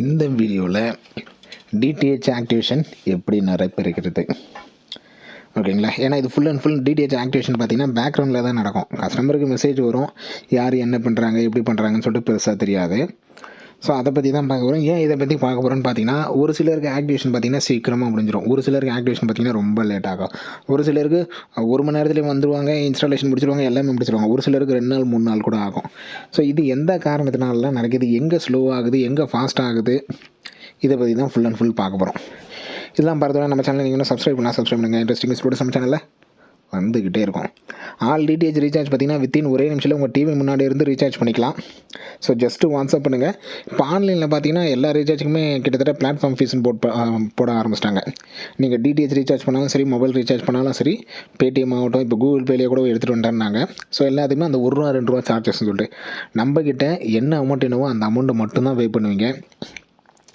இந்த வீடியோவில் DTH activation எப்படி நடைபெறுகிறது? ஓகேங்களா ஏன்னா இது full and full DTH activation பார்த்தீங்கன்னா பேக்ரவுண்டில் தான் நடக்கும். கஸ்டமருக்கு மெசேஜ் வரும். யார் என்ன பண்ணுறாங்க எப்படி பண்ணுறாங்கன்னு சொல்லிட்டு பெருசாக தெரியாது. ஸோ அதை பற்றி தான் பார்க்க போகிறோம் ஏன் இதை பற்றி பார்க்க போகிறோன்னு பார்த்தீங்கன்னா ஒரு சிலருக்கு ஆக்டிவேஷன் பார்த்தீங்கன்னா சீக்கிரமாக முடிஞ்சிடும் ஒரு சிலருக்கு ஆக்டிவேஷன் பார்த்தீங்கன்னா ரொம்ப லேட் ஆகும். ஒரு சிலருக்கு ஒரு மணி நேரத்துலேயே வந்துருவாங்க இன்ஸ்டாலேஷன் முடிச்சிருவாங்க எல்லாமே முடிச்சிருவாங்க. ஒரு சிலருக்கு ரெண்டு நாள் மூணு நாள் கூட ஆகும். ஸோ இது எந்த காரணத்தினாலலாம் நடக்குது? எங்கே ஸ்லோ ஆகுது? எங்கே ஃபாஸ்ட் ஆகுது? இதை பற்றி தான் ஃபுல் அண்ட் ஃபுல் பார்க்க போகிறோம் இதெல்லாம் பார்த்தோன்னா நம்ம சேனல் நீங்கள் சப்ஸ்கிரைப் பண்ணால் சப்ஸ்கிரைப் பண்ணுங்கள் இன்ட்ரெஸ்டிங் ஸ்டூடெண்ட்ஸ் நம்ம சேனலில் வந்துக்கிட்டே இருக்கும். ஆல் டிடிஹெச் ரீசார்ஜ் பார்த்தீங்கன்னா வித்தின் ஒரே நிமிஷத்தில் உங்கள் டிவி முன்னாடி இருந்து ரீசார்ஜ் பண்ணிக்கலாம். ஸோ ஜஸ்ட்டு வாட்ஸ்அப் பண்ணுங்கள் இப்போ ஆன்லைனில் பார்த்தீங்கன்னா எல்லா ரீசார்ஜுக்குமே கிட்டத்தட்ட பிளாட்ஃபார்ம் ஃபீஸ்னு போட் போட ஆரம்பிச்சிட்டாங்க. நீங்கள் டிடிஹெச் ரீசார்ஜ் பண்ணாலும் சரி மொபைல் ரீசார்ஜ் பண்ணாலும் சரி பேடிஎம் ஆகட்டும் இப்போ கூகுள் பேலேயே கூட எடுத்துகிட்டு வந்துட்டாங்க ஸோ எல்லாத்துக்குமே அந்த ஒரு ரூபா ரெண்டு ரூபா சார்ஜஸ்ன்னு சொல்லிட்டு. நம்மக்கிட்ட என்ன அமௌண்ட் என்னவோ அந்த அமௌண்ட்டை மட்டும்தான் பே பண்ணுவீங்க.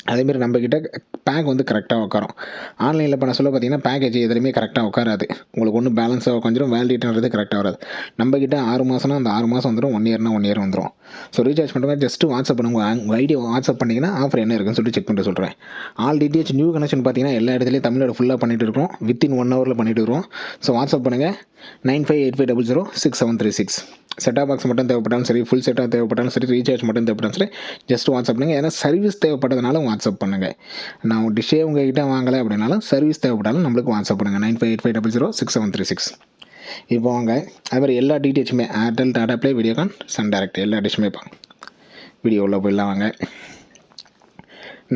அதேமாரி நம்மக்கிட்ட பேக் வந்து கரெக்டாக உட்காரும் ஆன்லைனில் பண்ண சொல்ல பார்த்தீங்கன்னா பேக்கேஜ் எதுலையுமே கரெக்டாக உட்காராது உங்களுக்கு ஒன்றும் பேலன்ஸாக உட்காந்துரும் வேலிடிட்டுன்றது கரெக்டாக வராது. நம்மக்கிட்ட ஆறு மாதம்னா அந்த ஆறு மாதம் வந்துடும் ஒன் இயர்னா ஒன் இயர் வந்துடும் ஸோ ரீசார்ஜ் பண்ணுறவங்க ஜஸ்ட்டு வாட்ஸ்அப் பண்ணுங்க உங்கள் ஐடியா வாட்ஸ்அப் பண்ணிங்கன்னா ஆஃபர் என்ன இருக்குன்னு சொல்லிட்டு செக் பண்ணிட்டு சொல்கிறேன் ஆல் டிடிஹெச் நியூ கனெக்ஷன் பார்த்தீங்கன்னா எல்லா இடத்துலையும் தமிழோட ஃபுல்லாக பண்ணிட்டு இருக்கோம் வித்தின் ஒன் ஹவரில் பண்ணிட்டு இருக்கோம் ஸோ வாட்ஸ்அப் பண்ணுங்கள் nine five eight five double zero six seven three six செட்டாக பாக்ஸ் மட்டும் தேவைப்பட்டாலும் சரி ஃபுல் செட்டாக தேவைப்பட்டாலும் சரி ரீசார்ஜ் மட்டும் தேவைப்பட்டாலும் சரி ஜஸ்ட் வாட்ஸ்அப் பண்ணுங்கள் ஏன்னா சர்வீஸ் தேவைப்பட்டதுனால வாட்ஸ்அப் பண்ணுங்கள் நான் டிஷ்ஷே உங்ககிட்ட வாங்கலை அப்படின்னாலும் சர்வீஸ் தேவைப்பட்டாலும் நம்மளுக்கு வாட்ஸ்அப் பண்ணுங்கள் nine five eight five double zero six seven three six இப்போ வாங்க. அது மாதிரி எல்லா டீடெயில்ஸுமே Airtel Tata Play Videocon Sun Direct எல்லா டிஷ்ஷுமே பாங்க வீடியோ உள்ளே போயிடலாம் வாங்க.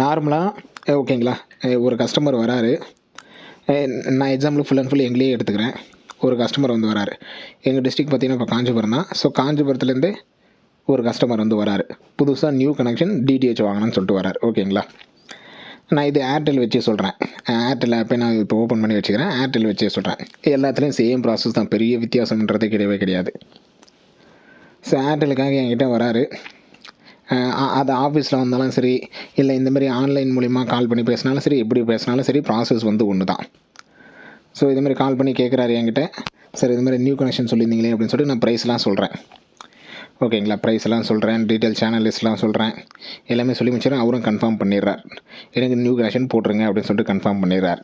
நார்மலாக ஓகேங்களா ஒரு கஸ்டமர் வராரு. நான் எக்ஸாம்பிள் ஃபுல் அண்ட் ஃபுல் எங்களையே எடுத்துக்கிறேன். ஒரு கஸ்டமர் வந்து வராரு. எங்கள் டிஸ்ட்ரிக் பார்த்திங்கன்னா இப்போ காஞ்சிபுரம் தான். ஸோ காஞ்சிபுரத்துலேருந்து ஒரு கஸ்டமர் வந்து வராரு. புதுசாக நியூ கனெக்ஷன் டிடிஹெச் வாங்கணும்னு சொல்லிட்டு வராரு. ஓகேங்களா நான் இது ஏர்டெல் வச்சு சொல்கிறேன் ஏர்டெல் ஆப்பை நான் இப்போ ஓப்பன் பண்ணி வச்சுக்கிறேன். ஏர்டெல் வச்சே சொல்கிறேன் எல்லாத்துலேயும் சேம் ப்ராசஸ் தான். பெரிய வித்தியாசம்ன்றது கிடையவே கிடையாது. ஸோ ஏர்டெலுக்காக என்கிட்ட வராரு. அது ஆஃபீஸில் வந்தாலும் சரி இல்லை இந்தமாரி ஆன்லைன் மூலிமா கால் பண்ணி பேசினாலும் சரி எப்படி பேசினாலும் சரி ப்ராசஸ் வந்து ஒன்று தான் ஸோ இதுமாதிரி கால் பண்ணி கேட்குறாரு என்கிட்ட. சார் இது மாதிரி நியூ கனெக்ஷன் சொல்லியிருந்தீங்களே அப்படின்னு சொல்லிட்டு நான் ப்ரைஸ்லாம் சொல்கிறேன் ஓகேங்களா ப்ரைஸ் எல்லாம் சொல்கிறேன் டீட்டெயில் சேனல் லிஸ்ட்லாம் சொல்கிறேன் எல்லாமே சொல்லி முடிச்சிடறேன் அவரும் கன்ஃபார்ம் பண்ணிடுறார். எனக்கு நியூ கனெக்ஷன் போட்டுருங்க அப்படின்னு சொல்லிட்டு கன்ஃபார்ம் பண்ணிடுறார்.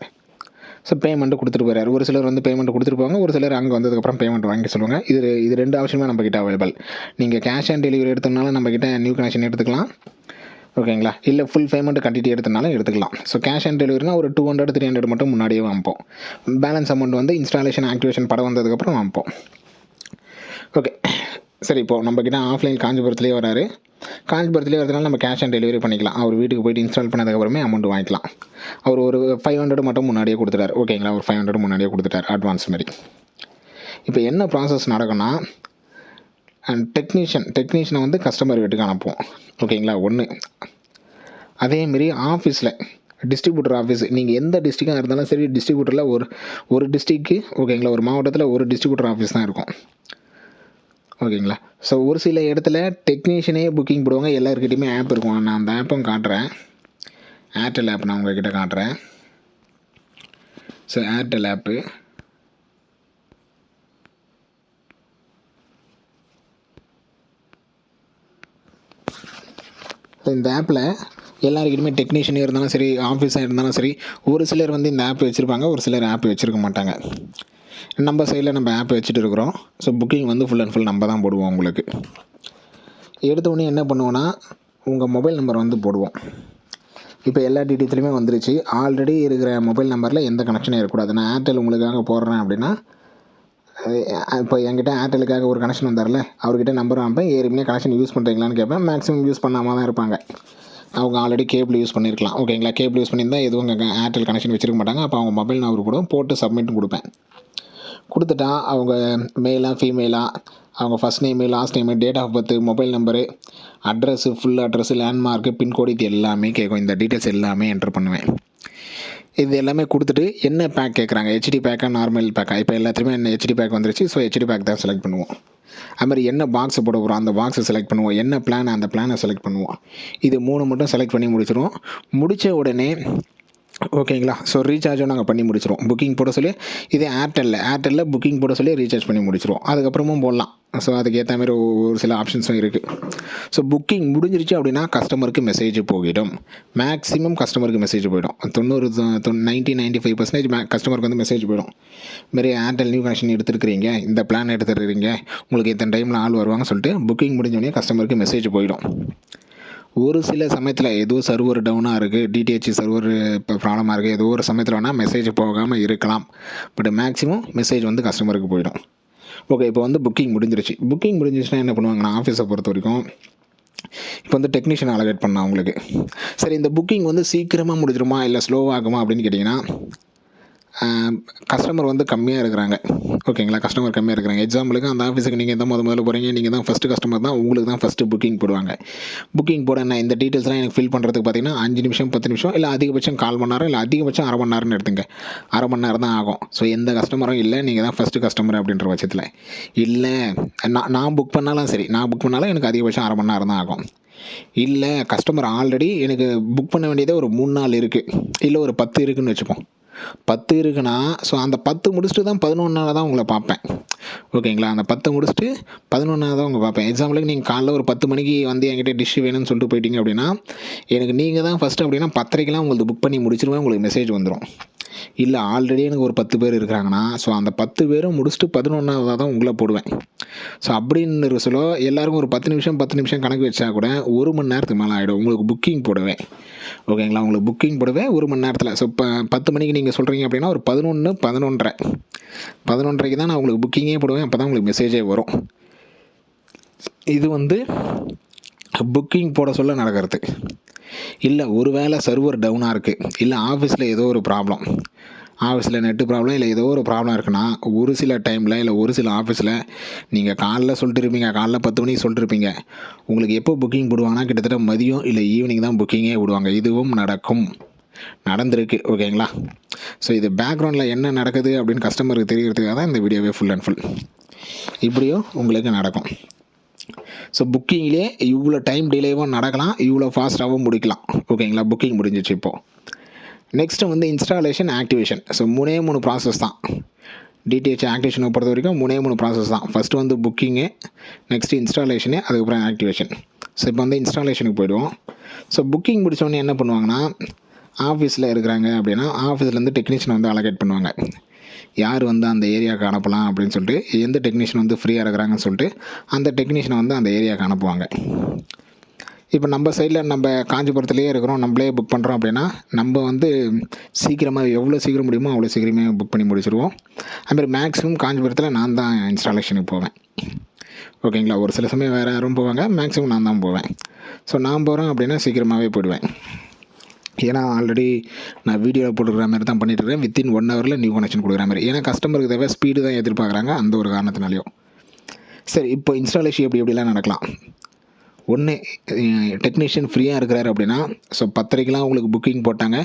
ஸோ பேமெண்ட்டு கொடுத்துட்டு போயிறாரு ஒரு சிலர் வந்து பேமெண்ட் கொடுத்துருப்பாங்க ஒரு சிலர் அங்கே வந்ததுக்கப்புறம் பேமெண்ட் வாங்கி சொல்லுவாங்க. இது இது ரெண்டு ஆப்ஷனுமே நம்மக்கிட்ட அவைலபிள் நீங்கள் கேஷ் ஆன் டெலிவரி எடுத்தனாலும் நம்மக்கிட்ட நியூ கனெக்ஷன் எடுத்துக்கலாம். ஓகேங்களா? இல்லை ஃபுல் பேமெண்ட் கட்டிட்டு எடுத்தனாலும் எடுத்துக்கலாம். ஸோ கேஷ் ஆன் டெலிவரினா ஒரு டூ ஹண்ட்ரட் த்ரீ ஹண்ட்ரட் மட்டும் முன்னாடியே வாங்கிப்போம் பேலன்ஸ் அமௌண்ட் வந்து இன்ஸ்டாலேஷன் ஆக்டிவேஷன் படம் வந்ததுக்கப்புறம் வாங்கிப்போம் ஓகே சரி இப்போது நம்மக்கிட்ட ஆஃப்லைன் காஞ்சிபுரத்துலேயே வராரு. காஞ்சிபுரத்துலேயே வரதுனால நம்ம கேஷ் ஆன் டெலிவரி பண்ணிக்கலாம். அவர் வீட்டுக்கு போயிட்டு இன்ஸ்டால் பண்ணதுக்கப்புறமே அமௌண்ட் வாங்கிக்கலாம். அவர் ஒரு ஃபைவ் ஹண்ட்ரட் மட்டும் முன்னாடியே கொடுத்துட்டார். ஓகேங்களா ஒரு ஃபைவ் ஹண்ட்ரட் முன்னாடியே கொடுத்துட்டார் அட்வான்ஸ் மாதிரி. இப்போ என்ன ப்ராசஸ் நடக்கும்னா அண்ட் டெக்னீஷியன் டெக்னீஷியனை வந்து கஸ்டமர் வீட்டுக்கு அனுப்புவோம். ஓகேங்களா ஒன்று அதேமாரி ஆஃபீஸில் டிஸ்ட்ரிபியூட்டர் ஆஃபீஸ் நீங்கள் எந்த டிஸ்ட்ரிக்டாக இருந்தாலும் சரி டிஸ்ட்ரிபியூட்டரில் ஒரு ஒரு டிஸ்ட்ரிக்கு ஓகேங்களா ஒரு மாவட்டத்தில் ஒரு டிஸ்ட்ரிபியூட்டர் ஆஃபீஸ் தான் இருக்கும். ஓகேங்களா? ஸோ ஒரு சில இடத்துல டெக்னீஷியனே புக்கிங் போடுவாங்க. எல்லாருக்கிட்டையுமே ஆப் இருக்கும். நான் அந்த ஆப்பும் காட்டுறேன். ஏர்டெல் ஆப் நான் உங்ககிட்ட காட்டுறேன். ஸோ ஏர்டெல் ஆப்பு இந்த ஆப்பில் எல்லாருக்கிட்டையுமே டெக்னீஷியனே இருந்தாலும் சரி ஆஃபீஸாக இருந்தாலும் சரி ஒரு சிலர் வந்து இந்த ஆப் வச்சுருப்பாங்க. ஒரு சிலர் ஆப் வச்சுருக்க மாட்டாங்க. நம்ம சைடில் நம்ம ஆப் வச்சுட்டு இருக்கிறோம். ஸோ புக்கிங் வந்து ஃபுல் அண்ட் ஃபுல் நம்ம தான் போடுவோம் உங்களுக்கு. எடுத்த உடனே என்ன பண்ணுவோன்னா உங்கள் மொபைல் நம்பர் வந்து போடுவோம். இப்போ எல்லா டீட்டெயில்ஸுலையுமே வந்துருச்சு. ஆல்ரெடி இருக்கிற மொபைல் நம்பரில் எந்த கனெக்ஷனும் இருக்கக்கூடாது. நான் ஏர்டெல் உங்களுக்காக போடுறேன் அப்படின்னா இப்போ என்கிட்ட ஏர்டெலுக்காக ஒரு கனெக்ஷன் வந்தார்ல அவர்கிட்ட நம்பர் வாங்கிப்பேன் ஏற்கனவே கனெக்ஷன் யூஸ் பண்ணுறீங்களான்னு கேட்பேன் மேக்ஸிமம் யூஸ் பண்ணாமல் தான் இருப்பாங்க. அவங்க ஆல்ரெடி கேபிள் யூஸ் பண்ணியிருக்கலாம் ஓகேங்களா கேபிள் யூஸ் பண்ணியிருந்தால் எதுவும் ஏர்டெல் கனெக்ஷன் வச்சுருக்க மாட்டாங்க. அப்போ அவங்க மொபைல் நம்பர் கூட போட்டு சப்மிட்டும் கொடுப்பேன். கொடுத்துட்டா அவங்க மேலாக ஃபீமேலாக அவங்க first name last name date of birth mobile number address full address landmark pincode இது எல்லாமே கேட்கும் இந்த டீட்டெயில்ஸ் எல்லாமே என்டர் பண்ணுவேன். இது எல்லாமே கொடுத்துட்டு என்ன பேக் கேட்குறாங்க ஹெச்டி பேக்கா நார்மல் பேக்கா இப்போ எல்லாத்துலேயுமே என்ன ஹெச்டி பேக் வந்துருச்சு ஸோ ஹெச்டி பேக் தான் செலக்ட் பண்ணுவோம். அது மாதிரி என்ன பாக்ஸ் போட போகிறோம் அந்த பாக்ஸை செலக்ட் பண்ணுவோம். என்ன பிளான் அந்த பிளானை செலக்ட் பண்ணுவோம். இது மூணு மட்டும் செலக்ட் பண்ணி முடிச்சிடுவோம். முடித்த உடனே ஓகேங்களா? ஸோ ரீசார்ஜும் நாங்கள் பண்ணி முடிச்சிருவோம். புக்கிங் போட சொல்லி இதே ஏர்டெல்லில் ஏர்டெல்லில் புக்கிங் போட சொல்லி ரீசார்ஜ் பண்ணி முடிச்சிருவோம். அதுக்கப்புறமும் போடலாம். ஸோ அதுக்கு ஏற்ற மாதிரி ஒரு சில ஆப்ஷன்ஸும் இருக்குது ஸோ புக்கிங் முடிஞ்சிருச்சு அப்படின்னா கஸ்டமருக்கு மெசேஜ் போயிடும் மேக்ஸிமம் கஸ்டமருக்கு மெசேஜ் போயிடும். தொண்ணூறு நைன்ட்டி நைன்ட்டி ஃபைவ் பர்சன்டேஜ் கஸ்டமருக்கு வந்து மெசேஜ் போயிடும். இதுமாரி ஏர்டெல் நியூ கனெக்ஷன் எடுத்துருக்கிறீங்க இந்த பிளான் எடுத்துருக்கிறீங்க உங்களுக்கு இத்தனை டைமில் ஆள் வருவாங்க சொல்லிட்டு புக்கிங் முடிஞ்சோடனே கஸ்டமருக்கு மெசேஜ் போயிடும். ஒரு சில சமயத்தில் ஏதோ சர்வர் டவுனாக இருக்குது டிடிஹெச் சர்வர் இப்போ ப்ராப்ளமாக இருக்குது ஏதோ ஒரு சமயத்தில் வேணால் மெசேஜ் போகாமல் இருக்கலாம். பட் மேக்ஸிமம் மெசேஜ் வந்து கஸ்டமருக்கு போயிடும். ஓகே இப்போ வந்து புக்கிங் முடிஞ்சிருச்சு. புக்கிங் முடிஞ்சிருச்சுன்னா என்ன பண்ணுவாங்கன்னா ஆஃபீஸை பொறுத்த வரைக்கும் இப்போ வந்து டெக்னீஷியன் அலகேட் பண்ணலாம் உங்களுக்கு சரி இந்த புக்கிங் வந்து சீக்கிரமாக முடிஞ்சிருமா இல்லை ஸ்லோவாகுமா அப்படின்னு கேட்டிங்கன்னா கஸ்டமர் வந்து கம்மியாக இருக்கிறாங்க. ஓகேங்களா கஸ்டமர் கம்மியாக இருக்கிறாங்க. எக்ஸாம்பிளுக்கு அந்த ஆஃபீஸுக்கு நீங்கள் தான் முத முதல்ல போகிறீங்க நீங்கள் தான் ஃபஸ்ட்டு கஸ்டமர் தான் உங்களுக்கு தான் ஃபஸ்ட்டு புக்கிங் போடுவாங்க. புக்கிங் போட நான் இந்த டீட்டெயில்ஸ்லாம் எனக்கு ஃபில் பண்ணுறதுக்கு பார்த்தீங்கன்னா அஞ்சு நிமிஷம் பத்து நிமிஷம் இல்லை அதிகபட்சம் கால் மணி நேரம் இல்லை அதிகபட்சம் அரை மணி நேரம்னு எடுத்துங்க. அரை மணி நேரம் தான் ஆகும். ஸோ எந்த கஸ்டமரும் இல்லை நீங்கள் தான் ஃபஸ்ட்டு கஸ்டமர் அப்படின்ற பட்சத்தில். இல்லை நான் நான் புக் பண்ணாலும் சரி. நான் புக் பண்ணாலும் எனக்கு அதிகபட்சம் அரை மணி நேரம் தான் ஆகும். இல்லை கஸ்டமர் ஆல்ரெடி எனக்கு புக் பண்ண வேண்டியதே ஒரு மூணு நாள் இருக்குது இல்லை ஒரு பத்து இருக்குன்னு வச்சுப்போம். பத்து இருக்குன்னா ஸோ அந்த பத்து முடிச்சுட்டு தான் பதினொன்றால் தான் உங்களை பார்ப்பேன். ஓகேங்களா அந்த பத்து முடிச்சுட்டு பதினொன்றாவது தான் உங்களை பார்ப்பேன். எக்ஸாம்பிளுக்கு நீங்கள் காலைல ஒரு பத்து மணிக்கு வந்து என்கிட்ட டிஷ் வேணும்னு சொல்லிட்டு போயிட்டீங்க அப்படின்னா எனக்கு நீங்கள் தான் ஃபஸ்ட்டு அப்படின்னா பத்தரைக்கெலாம் உங்களுக்கு புக் பண்ணி முடிச்சிருவேன் உங்களுக்கு மெசேஜ் வந்துடும் இல்லை ஆல்ரெடி எனக்கு ஒரு பத்து பேர் இருக்கிறாங்கன்னா ஸோ அந்த பத்து பேரும் முடிச்சுட்டு பதினொன்றாவதாக தான் உங்களை போடுவேன். ஸோ அப்படின்னு சொல்ல எல்லாருக்கும் ஒரு பத்து நிமிஷம் பத்து நிமிஷம் கணக்கு வச்சா கூட ஒரு மணி நேரத்துக்கு மேலே ஆகிடும் உங்களுக்கு புக்கிங் போடுவேன். ஓகேங்களா உங்களுக்கு புக்கிங் போடுவேன் ஒரு மணி நேரத்தில். ஸோ இப்போ பத்து மணிக்கு நீங்கள் சொல்கிறீங்க அப்படின்னா ஒரு பதினொன்று பதினொன்றரை. பதினொன்றரைக்கு தான் நான் உங்களுக்கு புக்கிங்கே போடுவேன். அப்போ தான் உங்களுக்கு மெசேஜே வரும். இது வந்து புக்கிங் போட சொல்ல நடக்கிறது இல்லை ஒரு வேளை சர்வர் டவுனாக இருக்குது இல்லை ஆஃபீஸில் ஏதோ ஒரு ப்ராப்ளம் ஆஃபீஸில் நெட்டு ப்ராப்ளம் இல்லை ஏதோ ஒரு ப்ராப்ளம் இருக்குன்னா ஒரு சில டைமில் இல்லை ஒரு சில ஆஃபீஸில் நீங்கள் காலைல சொல்லிட்டு இருப்பீங்க காலைல பத்து மணிக்கு சொல்லிட்டுருப்பீங்க உங்களுக்கு எப்போ புக்கிங் போடுவாங்கன்னா கிட்டத்தட்ட மதியம் இல்லை ஈவினிங் தான் புக்கிங்கே விடுவாங்க. இதுவும் நடக்கும். நடந்திருக்கு ஓகேங்களா ஸோ இது பேக்ரவுண்டில் என்ன நடக்குது அப்படின்னு கஸ்டமருக்கு தெரியறதுக்காக தான் இந்த வீடியோவே ஃபுல் அண்ட் ஃபுல் இப்படியும் உங்களுக்கு நடக்கும். ஸோ புக்கிங்லேயே இவ்வளோ டைம் டிலேவும் நடக்கலாம். இவ்வளோ ஃபாஸ்ட்டாகவும் முடிக்கலாம். ஓகேங்களா புக்கிங் முடிஞ்சிச்சு இப்போது நெக்ஸ்ட்டு வந்து இன்ஸ்டாலேஷன் ஆக்டிவேஷன் ஸோ மூணே மூணு ப்ராசஸ் தான். டிடிஹெச் ஆக்டிவேஷனை பொறுத்த வரைக்கும் மூணே மூணு ப்ராசஸ் தான். ஃபஸ்ட்டு வந்து புக்கிங்கு நெக்ஸ்ட்டு இன்ஸ்டாலேஷனு அதுக்கப்புறம் ஆக்டிவேஷன் ஸோ இப்போ வந்து இன்ஸ்டாலேஷனுக்கு போயிடுவோம். ஸோ புக்கிங் முடித்தோடனே என்ன பண்ணுவாங்கன்னா ஆஃபீஸில் இருக்கிறாங்க அப்படின்னா ஆஃபீஸ்லேருந்து டெக்னீஷியன் வந்து அலகேட் பண்ணுவாங்க. யார் வந்து அந்த ஏரியாவுக்கு அனுப்பலாம் அப்படின்னு சொல்லிட்டு எந்த டெக்னீஷியன் வந்து ஃப்ரீயாக இருக்கிறாங்கன்னு சொல்லிட்டு அந்த டெக்னீஷியனை வந்து அந்த ஏரியாவுக்கு அனுப்புவாங்க. இப்போ நம்ம சைடில் நம்ம காஞ்சிபுரத்துலேயே இருக்கிறோம் நம்மளே புக் பண்ணுறோம் அப்படின்னா நம்ம வந்து சீக்கிரமாக எவ்வளோ சீக்கிரம் முடியுமோ அவ்வளோ சீக்கிரமே புக் பண்ணி முடிச்சிருவோம். அதுமாதிரி மேக்ஸிமம் காஞ்சிபுரத்தில் நான் தான் இன்ஸ்டாலேஷனுக்கு போவேன். ஓகேங்களா? ஒரு சில சமயம் வேறு யாரும் போவாங்க மேக்ஸிமம் நான் தான் போவேன். ஸோ நான் போகிறேன் அப்படின்னா சீக்கிரமாகவே போயிடுவேன். ஏன்னா ஆல்ரெடி நான் வீடியோவில் போட்டுக்கிற மாதிரி தான் பண்ணிட்டு இருக்கேன் வித்தின் ஒன் ஹவரில் நியூ கனெக்ஷன் கொடுக்குற மாதிரி. ஏன்னா கஸ்டமருக்கு தேவை ஸ்பீடு தான் எதிர்பார்க்குறாங்க. அந்த ஒரு காரணத்தினாலையும் சரி இப்போ இன்ஸ்டாலேஷன் எப்படி எப்படிலாம் நடக்கலாம்? ஒன்று டெக்னீஷியன் ஃப்ரீயாக இருக்கிறாரு அப்படின்னா ஸோ பத்தரைக்கெலாம் உங்களுக்கு புக்கிங் போட்டாங்க.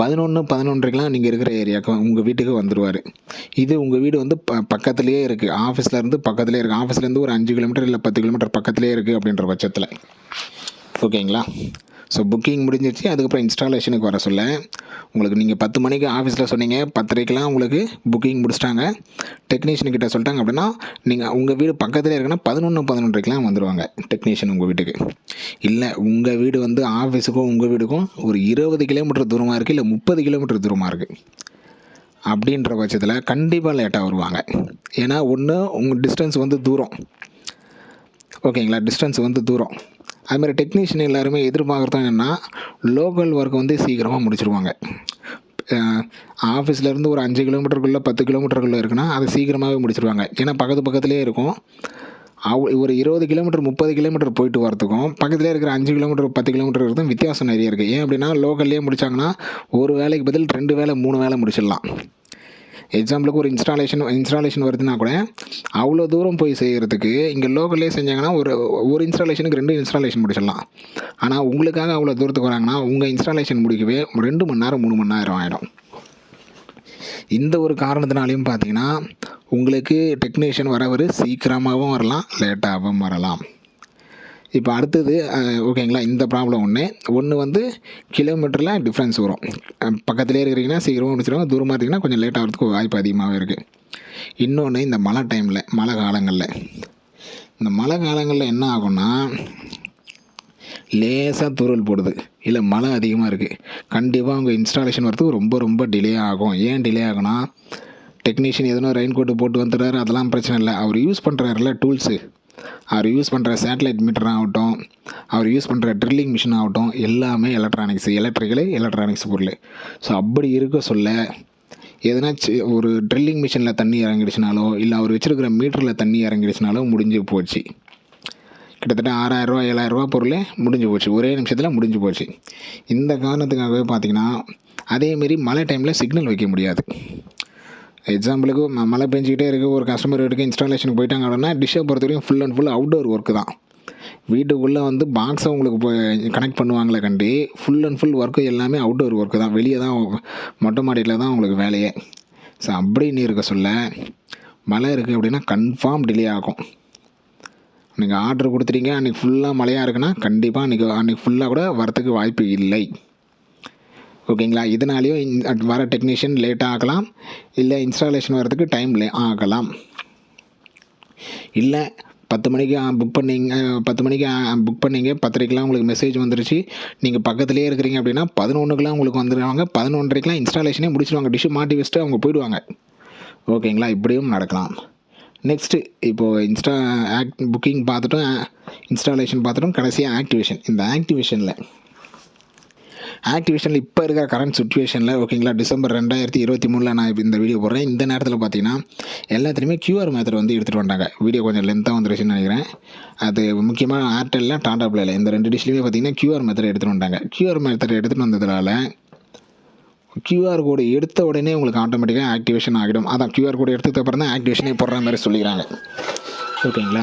பதினொன்று பதினொன்றரைக்கெலாம் நீங்கள் இருக்கிற ஏரியாவுக்கு உங்கள் வீட்டுக்கு வந்துடுவார் இது உங்கள் வீடு வந்து ப பக்கத்துலேயே இருக்குது ஆஃபீஸ்லேருந்து பக்கத்துலேயே இருக்குது ஆஃபீஸ்லேருந்து ஒரு அஞ்சு கிலோமீட்டர் இல்லை பத்து கிலோமீட்டர் பக்கத்துலேயே இருக்குது அப்படின்ற பட்சத்தில். ஓகேங்களா ஸோ புக்கிங் முடிஞ்சிருச்சு. அதுக்கப்புறம் இன்ஸ்டாலேஷனுக்கு வர சொல்ல உங்களுக்கு நீங்கள் பத்து மணிக்கு ஆஃபீஸில் சொன்னீங்க. பத்தரைக்கெலாம் உங்களுக்கு புக்கிங் முடிச்சிட்டாங்க. டெக்னீஷியன் கிட்ட சொல்லிட்டாங்க அப்படின்னா நீங்கள் உங்கள் வீடு பக்கத்தில் இருக்குன்னா பதினொன்று பதினொன்றைக்கெலாம் வந்துடுவாங்க டெக்னீஷியன் உங்கள் வீட்டுக்கு. இல்லை உங்கள் வீடு வந்து ஆஃபீஸுக்கும் உங்கள் வீடுக்கும் ஒரு இருபது கிலோமீட்டர் தூரமாக இருக்குது இல்லை முப்பது கிலோமீட்டர் தூரமாக இருக்குது அப்படின்ற பட்சத்தில் கண்டிப்பாக லேட்டாக வருவாங்க. ஏன்னா ஒன்று உங்கள் டிஸ்டன்ஸ் வந்து தூரம். ஓகேங்களா டிஸ்டன்ஸ் வந்து தூரம். அதுமாதிரி டெக்னீஷியன் எல்லாருமே எதிர்பார்க்குறது என்னென்னா லோக்கல் ஒர்க் வந்து சீக்கிரமாக முடிச்சிருவாங்க. ஆஃபீஸ்லேருந்து ஒரு அஞ்சு கிலோமீட்டருக்குள்ளே பத்து கிலோமீட்டருக்குள்ளே இருக்குன்னா அதை சீக்கிரமாகவே முடிச்சிருவாங்க. ஏன்னா பக்கத்து பக்கத்துலேயே இருக்கும். அவ் ஒரு இருபது கிலோமீட்டர் முப்பது கிலோமீட்டர் போயிட்டு வரதுக்கும் பக்கத்துலேயே இருக்கிற அஞ்சு கிலோமீட்டர் பத்து கிலோமீட்டர் இருக்கிறதும் வித்தியாசம் நிறைய இருக்குது ஏன் அப்படின்னா லோக்கல்லேயே முடித்தாங்கன்னா ஒரு வேலைக்கு பதில் ரெண்டு வேலை மூணு வேலை முடிச்சிடலாம். எக்ஸாம்பிளுக்கு ஒரு இன்ஸ்டாலேஷன் இன்ஸ்டாலேஷன் வருதுன்னா கூட அவ்வளோ தூரம் போய் செய்கிறதுக்கு இங்கே லோக்கல்லே செஞ்சாங்கன்னா ஒரு ஒரு இன்ஸ்டாலேஷனுக்கு ரெண்டு இன்ஸ்டாலேஷன் முடிச்சிடலாம். ஆனால் உங்களுக்காக அவ்வளோ தூரத்துக்கு வராங்கன்னா உங்கள் இன்ஸ்டாலேஷன் முடிக்கவே ரெண்டு மணி நேரம் மூணு மணி நேரம் ஆகிடும் இந்த ஒரு காரணத்தினாலையும் பார்த்தீங்கன்னா உங்களுக்கு டெக்னீஷியன் வரவர் சீக்கிரமாகவும் வரலாம் லேட்டாகவும் வரலாம். இப்போ அடுத்தது ஓகேங்களா இந்த ப்ராப்ளம் ஒன்று ஒன்று வந்து கிலோமீட்டரில் டிஃப்ரென்ஸ் வரும். பக்கத்துலேயே இருக்கிறீங்கன்னா சீக்கிரமாக முடிச்சிருவாங்க தூரமாக இருக்கீங்கன்னா கொஞ்சம் லேட் ஆகிறதுக்கு வாய்ப்பு அதிகமாகவே இருக்குது இன்னொன்று இந்த மழை டைமில் மழை காலங்களில். இந்த மழை காலங்களில் என்ன ஆகும்னா லேசாக தூறல் போடுது. இல்லை மழை அதிகமாக இருக்குது கண்டிப்பாக அவங்க இன்ஸ்டாலேஷன் வரதுக்கு ரொம்ப ரொம்ப டிலே ஆகும். ஏன் டிலே ஆகும்னா டெக்னீஷியன் எதனா ரெயின் கோட்டு போட்டு வந்துடுறாரு அதெல்லாம் பிரச்சனை இல்லை. அவர் யூஸ் பண்ணுறாருல டூல்ஸு அவர் யூஸ் பண்ணுற சேட்டலைட் மீட்டர் ஆகட்டும் அவர் யூஸ் பண்ணுற ட்ரில்லிங் மிஷின் ஆகட்டும் எல்லாமே எலக்ட்ரானிக்ஸ் எலக்ட்ரிக்கலு எலக்ட்ரானிக்ஸ் பொருள். ஸோ அப்படி இருக்க சொல்ல எதனாச்சு ஒரு ட்ரில்லிங் மிஷினில் தண்ணி இறங்கிடுச்சுனாலோ இல்லை அவர் வச்சுருக்கிற மீட்டரில் தண்ணி இறங்கிடுச்சுனாலோ முடிஞ்சு போச்சு. கிட்டத்தட்ட ஆறாயிரரூவா ஏழாயிரரூவா பொருள் முடிஞ்சு போச்சு. ஒரே நிமிஷத்தில் முடிஞ்சு போச்சு. இந்த காரணத்துக்காகவே பார்த்தீங்கன்னா அதேமாரி மழை டைமில் சிக்னல் வைக்க முடியாது. எக்ஸாம்பிளுக்கு மழை பெஞ்சிக்கிட்டே இருக்குது ஒரு கஸ்டமர் வீட்டுக்கு இன்ஸ்டாலேஷனுக்கு போயிட்டாங்க அப்படின்னா டிஷ்ஷை பொறுத்த வரைக்கும் full and full outdoor work தான். வீட்டுக்குள்ளே வந்து பாக்ஸை உங்களுக்கு போய் கனெக்ட் பண்ணுவாங்களே கண்டி ஃபுல் அண்ட் ஃபுல் ஒர்க்கு எல்லாமே அவுட்டோர் ஒர்க்கு தான். வெளியே தான் மொட்டை மாடியில் தான் உங்களுக்கு வேலையே. ஸோ அப்படின்னு இருக்க சொல்ல மழை இருக்குது அப்படின்னா கன்ஃபார்ம் டிலே ஆகும். நீங்கள் ஆர்டர் கொடுத்துட்டீங்க அன்றைக்கி ஃபுல்லாக மழையாக இருக்குன்னா கண்டிப்பாக அன்றைக்கி அன்றைக்கி ஃபுல்லாக கூட வரத்துக்கு வாய்ப்பு இல்லை. ஓகேங்களா? இதனாலேயும் இந்த- வர டெக்னீஷியன் லேட்டாக ஆகலாம். இல்லை இன்ஸ்டாலேஷன் வரதுக்கு டைம் லே ஆகலாம். இல்லை பத்து மணிக்கு புக் பண்ணீங்க பத்து மணிக்கு புக் பண்ணீங்க பத்தரைக்கெலாம் உங்களுக்கு மெசேஜ் வந்துருச்சு. நீங்கள் பக்கத்துலேயே இருக்கிறீங்க அப்படின்னா பதினொன்றுக்கெலாம் உங்களுக்கு வந்துடுவாங்க பதினொன்றரைக்கெலாம் இன்ஸ்டாலேஷனே முடிச்சிடுவாங்க டிஷ்ஷு மாட்டி வச்சுட்டு அவங்க போயிடுவாங்க. ஓகேங்களா? இப்படியும் நடக்கலாம். நெக்ஸ்ட்டு இப்போது இன்ஸ்டா ஆக்ட் புக்கிங் பார்த்துட்டும் இன்ஸ்டாலேஷன் பார்த்துட்டும். கடைசியாக ஆக்டிவேஷன் இந்த ஆக்டிவேஷனில் ஆக்டிவேஷனில் இப்போ இருக்கிற கரண்ட் சுச்சுவேஷனில் ஓகேங்களா டிசம்பர் ரெண்டாயிரத்தி இருபத்தி மூணில் நான் இந்த வீடியோ போடுறேன். இந்த நேரத்தில் பார்த்தீங்கன்னா எல்லாத்துலேயுமே கியூஆர் மெத்தட் வந்து எடுத்துகிட்டு வந்தாங்க. வீடியோ கொஞ்சம் லென்த்தாக வந்துருச்சுன்னு நினைக்கிறேன். அது முக்கியமாக ஏர்டெல்லில் டாடா பிளேல இந்த ரெண்டு டிஷ்லையுமே பார்த்தீங்கன்னா கியூஆர் மெத்தட் எடுத்துகிட்டு வந்தாங்க. கியூஆர் மெத்தட் எடுத்துகிட்டு வந்ததுனால கியூஆர் கோடு எடுத்த உடனே உங்களுக்கு ஆட்டோமேட்டிக்காக ஆக்டிவேஷன் ஆகிடும். அதான் கியூஆர் கோடு எடுத்ததுக்கப்புறம் தான் ஆக்டிவேஷனே போடுற மாதிரி சொல்லிக்கிறாங்க. ஓகேங்களா?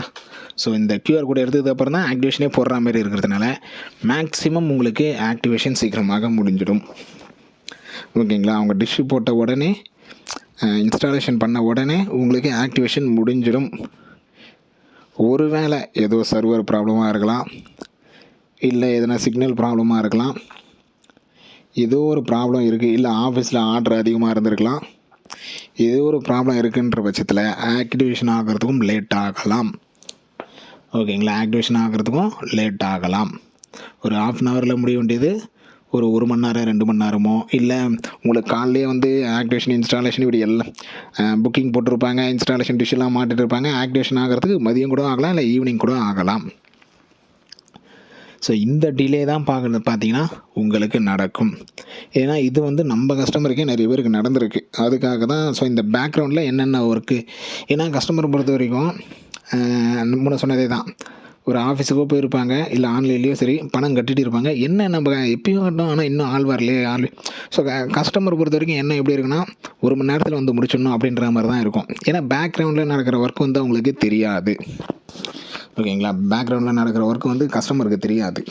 ஸோ இந்த கியூஆர் கோடு எடுத்ததுக்கு அப்புறம் தான் ஆக்டிவேஷனே போடுற மாதிரி இருக்கிறதுனால மேக்ஸிமம் உங்களுக்கு ஆக்டிவேஷன் சீக்கிரமாக முடிஞ்சிடும். ஓகேங்களா? அவங்க டிஷ்ஷு போட்ட உடனே இன்ஸ்டாலேஷன் பண்ண உடனே உங்களுக்கு ஆக்டிவேஷன் முடிஞ்சிடும். ஒருவேளை ஏதோ சர்வர் ப்ராப்ளமாக இருக்கலாம். இல்லை எதனா சிக்னல் ப்ராப்ளமாக இருக்கலாம். ஏதோ ஒரு ப்ராப்ளம் இருக்குது இல்லை ஆஃபீஸில் ஆர்டர் அதிகமாக இருந்திருக்கலாம். ஏதோ ஒரு ப்ராப்ளம் இருக்குன்ற பட்சத்தில் ஆக்டிவேஷன் ஆகிறதுக்கும் லேட் ஆகலாம். ஓகேங்களா ஆக்டிவேஷன் ஆகிறதுக்கும் லேட் ஆகலாம். ஒரு ஆஃப் அன் ஹவரில் முடிய வேண்டியது ஒரு ஒரு மணி நேரம் ரெண்டு மணி நேரமோ இல்லை உங்களுக்கு காலையிலே வந்து ஆக்டிவேஷன் இன்ஸ்டாலேஷன் இப்படி எல்லாம் புக்கிங் போட்டிருப்பாங்க இன்ஸ்டாலேஷன் டிஷ்ஷெல்லாம் மாட்டிட்டு இருப்பாங்க. ஆக்டிவேஷன் ஆகிறதுக்கு மதியம் கூட ஆகலாம் இல்லை ஈவினிங் கூட ஆகலாம். ஸோ இந்த டிலே தான் பார்க்குறது பார்த்தீங்கன்னா உங்களுக்கு நடக்கும். ஏன்னா இது வந்து நம்ம கஸ்டமருக்கே நிறைய பேருக்கு நடந்திருக்கு. அதுக்காக தான் ஸோ இந்த பேக்ரவுண்டில் என்னென்ன ஒர்க்கு ஏன்னா கஸ்டமரை பொறுத்த வரைக்கும் ஆஹ், முன்ன சொன்னதே தான். ஒரு ஆஃபீஸுக்கோ போயிருப்பாங்க இல்லை ஆன்லைன்லேயோ சரி பணம் கட்டிட்டு இருப்பாங்க. என்ன நம்ம எப்பயும் கட்டணும் ஆனால் இன்னும் ஆள் வரலையே ஆள் ஸோ கஸ்டமர் பொறுத்த வரைக்கும் என்ன எப்படி இருக்குன்னா ஒரு மணி நேரத்தில் வந்து முடிச்சிடணும் அப்படின்ற மாதிரி தான் இருக்கும். ஏன்னா பேக்ரவுண்டில் நடக்கிற ஒர்க் வந்து அவங்களுக்கு தெரியாது. ஓகேங்களா? பேக்ரவுண்டில் நடக்கிற ஒர்க்கு வந்து கஸ்டமருக்கு தெரியாது.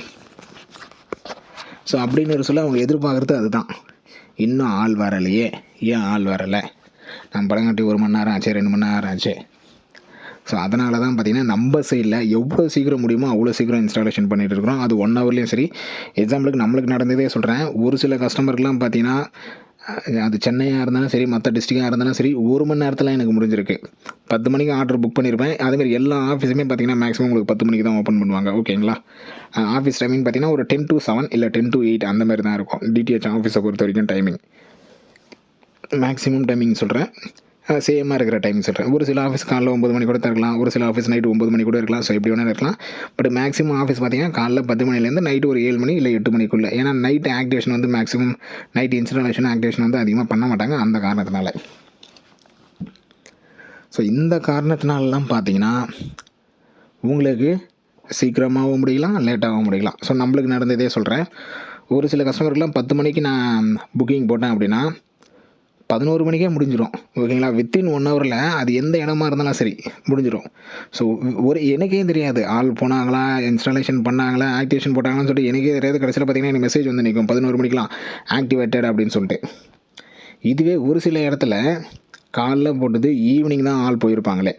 ஸோ அப்படின்னு ஒரு சொல்ல அவங்க எதிர்பார்க்குறது அதுதான். இன்னும் ஆள் வரலையே. ஏன் ஆள் வரலை? நம்ம படம் கட்டி ஒரு மணி நேரம் ஆச்சு ரெண்டு மணி நேரம் ஆச்சு. ஸோ அதனால தான் பார்த்தீங்கன்னா நம்ம சைடில் எவ்வளோ சீக்கிரம் முடியுமோ அவ்வளோ சீக்கிரம் இன்ஸ்டாலேஷன் பண்ணிட்டு இருக்கிறோம். அது ஒன் ஹவர்லேயும் சரி. எக்ஸாம்பிளுக்கு நம்மளுக்கு நடந்ததே சொல்கிறேன் ஒரு சில கஸ்டமருக்குலாம் பார்த்தீங்கன்னா அது சென்னையாக இருந்தாலும் சரி மற்ற டிஸ்ட்ரிக்டாக இருந்தாலும் சரி ஒரு மணி நேரத்தில் எனக்கு முடிஞ்சிருக்கு. பத்து மணிக்கு ஆர்டர் புக் பண்ணியிருப்பேன் அதேமாதிரி எல்லா ஆஃபீஸுமே பார்த்தீங்கன்னா மேக்ஸிமம் உங்களுக்கு பத்து மணிக்கு தான் ஓப்பன் பண்ணுவாங்க. ஓகேங்களா ஆஃபீஸ் டைமிங் பார்த்தீங்கன்னா ஒரு டென் டு செவன் இல்லை டென் டு எயிட் அந்த மாதிரி தான் இருக்கும் டிடிஹெச் ஆஃபீஸை பொறுத்த வரைக்கும் டைமிங் மேக்ஸிமம் டைமிங் சொல்கிறேன் சேமாக இருக்கிற டைம் சொல்கிறேன் ஒரு சில ஆஃபீஸ் காலைல ஒம்பது மணி கூட இருக்கலாம் ஒரு சில ஆஃபீஸ் நைட்டு ஒம்பது மணி கூட இருக்கலாம். ஸோ எப்படி வேணாலும் இருக்கலாம். பட் மேக்ஸிமம் ஆஃபீஸ் பார்த்தீங்கன்னா காலைல பத்து மணிலேருந்து நைட்டு ஒரு ஏழு மணி இல்லை எட்டு மணிக்குள்ளே. ஏன்னா நைட் ஆக்டிவேஷன் வந்து மேக்ஸிமம் நைட் இன்ஸ்டாலேஷன் ஆக்டிவேஷன் வந்து அதிகமாக பண்ண மாட்டாங்க அந்த காரணத்தினால. ஸோ இந்த காரணத்தினாலலாம் பார்த்தீங்கன்னா உங்களுக்கு சீக்கிரமாகவும் முடியலாம் லேட்டாகவும் முடியலாம். ஸோ நம்மளுக்கு நடந்ததே சொல்கிறேன் ஒரு சில கஸ்டமருக்குலாம் பத்து மணிக்கு நான் புக்கிங் போட்டேன் அப்படின்னா பதினோரு மணிக்கே முடிஞ்சிடும் ஓகேங்களா? வித்தின் ஒன் ஹவரில் அது எந்த இடமா இருந்தாலும் சரி முடிஞ்சிடும் ஸோ ஒரு எனக்கே தெரியாது. ஆள் போனாங்களா இன்ஸ்டாலேஷன் பண்ணாங்களா ஆக்டிவேஷன் போட்டாங்களான்னு சொல்லிட்டு எனக்கே தெரியாது. கடைசியில் பார்த்தீங்கன்னா எனக்கு மெசேஜ் வந்து நிற்கும் பதினோரு மணிக்கெலாம் ஆக்டிவேட்டட் அப்படின்னு சொல்லிட்டு. இதுவே ஒரு சில இடத்துல காலைல போட்டது ஈவினிங் தான் ஆள் போயிருப்பாங்களே.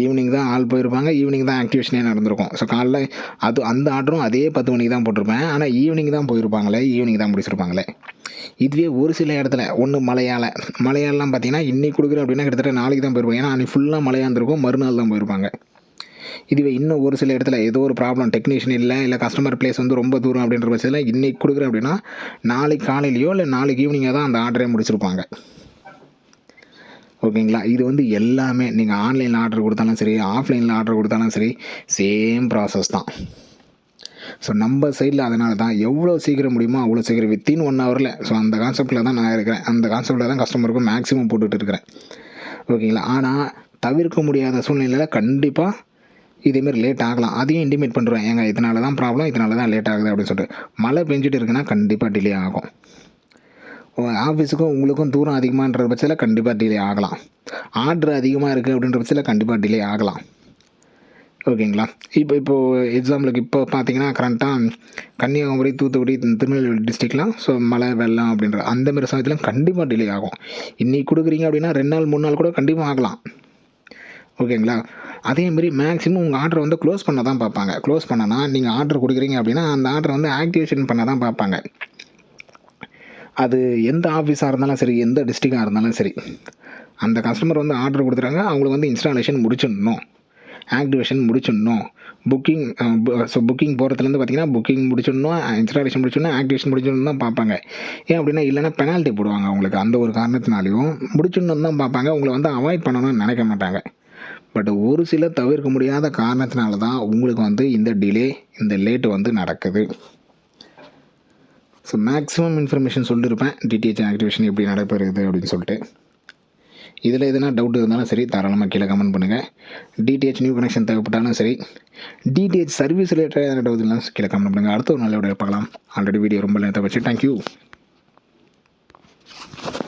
ஈவினிங் தான் ஆள் போயிருப்பாங்க. ஈவினிங் தான் ஆக்டிவேஷனே நடந்திருக்கும். ஸோ காலைல அது அந்த ஆர்டரும் அதே பத்து மணிக்கு தான் போட்டிருப்பேன். ஆனால் ஈவினிங் தான் போயிருப்பாங்களே ஈவினிங் தான் முடிச்சிருப்பாங்களே. இதுவே ஒரு சில இடத்துல ஒன்று மலையாள மலையாளம் பார்த்தீங்கன்னா இன்னைக்கு கொடுக்குறேன் அப்படின்னா கிட்டத்தட்ட நாளைக்கு தான் போயிருப்பாங்க. ஏன்னா அன்றைக்கி ஃபுல்லாக மழையாக இருந்திருக்கும். மறுநாள் தான் போயிருப்பாங்க. இதுவே இன்னும் ஒரு சில இடத்துல ஏதோ ஒரு ப்ராப்ளம் டெக்னீஷியன் இல்லை இல்லை கஸ்டமர் பிளேஸ் வந்து ரொம்ப தூரம் அப்படின்ற பட்சத்தில் இன்றைக்கி கொடுக்குறேன் அப்படின்னா நாளைக்கு காலையிலையோ இல்லை நாளைக்கு ஈவினிங்காக தான் அந்த ஆர்டரே முடிச்சிருப்பாங்க. ஓகேங்களா? இது வந்து எல்லாமே நீங்கள் ஆன்லைனில் ஆர்டர் கொடுத்தாலும் சரி ஆஃப்லைனில் ஆர்டர் கொடுத்தாலும் சரி சேம் ப்ராசஸ் தான். ஸோ நம்ம சைடில் அதனால தான் எவ்வளோ சீக்கிரம் முடியுமோ அவ்வளோ சீக்கிரம் வித்தின் ஒன் ஹவரில் ஸோ அந்த கான்செப்டில் தான் நான் இருக்கிறேன். அந்த கான்செப்டில் தான் கஸ்டமருக்கும் மேக்ஸிமம் போட்டுட்டு இருக்கிறேன். ஓகேங்களா? ஆனால் தவிர்க்க முடியாத சூழ்நிலையில் கண்டிப்பாக இதேமாரி லேட் ஆகலாம். அதையும் இன்டிமேட் பண்ணுறேன் ஏங்க இதனால தான் ப்ராப்ளம் இதனால தான் லேட் ஆகுது அப்படின்னு சொல்லிட்டு. மழை பெஞ்சிட்டு இருக்குன்னா கண்டிப்பாக டிலே ஆகும். ஆஃபீஸுக்கும் உங்களுக்கும் தூரம் அதிகமான்ற பட்சத்தில் கண்டிப்பாக டிலே ஆகலாம். ஆர்டர் அதிகமாக இருக்குது அப்படின்ற பட்சத்தில் கண்டிப்பாக டிலே ஆகலாம். ஓகேங்களா இப்போ இப்போது எக்ஸாம்பிளுக்கு இப்போ பார்த்தீங்கன்னா கரண்ட்டாக கன்னியாகுமரி தூத்துக்குடி திருநெல்வேலி டிஸ்ட்ரிக்ட்லாம் ஸோ மழை வெள்ளம் அப்படின்ற அந்த மாதிரி சமயத்தில் கண்டிப்பாக டிலே ஆகும். இன்றைக்கி கொடுக்குறீங்க அப்படின்னா ரெண்டு நாள் மூணு நாள் கூட கண்டிப்பாக ஆகலாம். ஓகேங்களா அதேமாரி மேக்ஸிமம் உங்கள் ஆர்டரை வந்து க்ளோஸ் பண்ண தான் பார்ப்பாங்க. க்ளோஸ் பண்ணனா நீங்கள் ஆர்டர் கொடுக்குறீங்க அப்படின்னா அந்த ஆர்டரை வந்து ஆக்டிவேஷன் பண்ண தான் பார்ப்பாங்க. அது எந்த ஆஃபீஸாக இருந்தாலும் சரி எந்த டிஸ்ட்ரிக்டாக இருந்தாலும் சரி அந்த கஸ்டமர் வந்து ஆர்டர் கொடுத்துறாங்க அவங்களுக்கு வந்து இன்ஸ்டாலேஷன் முடிச்சிடணும். ஆக்டிவேஷன் முடிச்சிடணும். புக்கிங் ஸோ புக்கிங் போகிறதுலேருந்து பார்த்தீங்கன்னா புக்கிங் முடிச்சிடணும் இன்ஸ்டாலேஷன் முடிச்சிடணும் ஆக்டிவேஷன் முடிச்சிடணும் தான் பார்ப்பாங்க. ஏன் அப்படின்னா இல்லைனா பெனால்ட்டி போடுவாங்க அவங்களுக்கு. அந்த ஒரு காரணத்தினாலையும் முடிச்சிடணும் தான் பார்ப்பாங்க. உங்களை வந்து அவாய்ட் பண்ணணும்னு நினைக்க மாட்டாங்க. பட் ஒரு சில தவிர்க்க முடியாத காரணத்தினால தான் உங்களுக்கு வந்து இந்த டிலே இந்த லேட்டு வந்து நடக்குது. ஸோ மேக்ஸிமம் இன்ஃபர்மேஷன் சொல்லியிருப்பேன் டிடிஹெச் ஆக்டிவேஷன் எப்படி நடைபெறுது அப்படின்னு சொல்லிட்டு. இதில் எதுனா டவுட் இருந்தாலும் சரி தாராளமாக கீழே கமெண்ட் பண்ணுங்கள் டிடிஹெச் நியூ கனெக்ஷன் தேவைப்பட்டாலும் சரி. டிடிஹெச் சர்வீஸ் ரிலேட்டட் எதனா டவுட் இருந்தாலும் கீழே கமெண்ட் பண்ணுங்கள் அடுத்த ஒரு நாளோட வீடியோ பார்க்கலாம். ஆல்ரெடி வீடியோ ரொம்ப நேரத்தை வச்சு தேங்க்யூ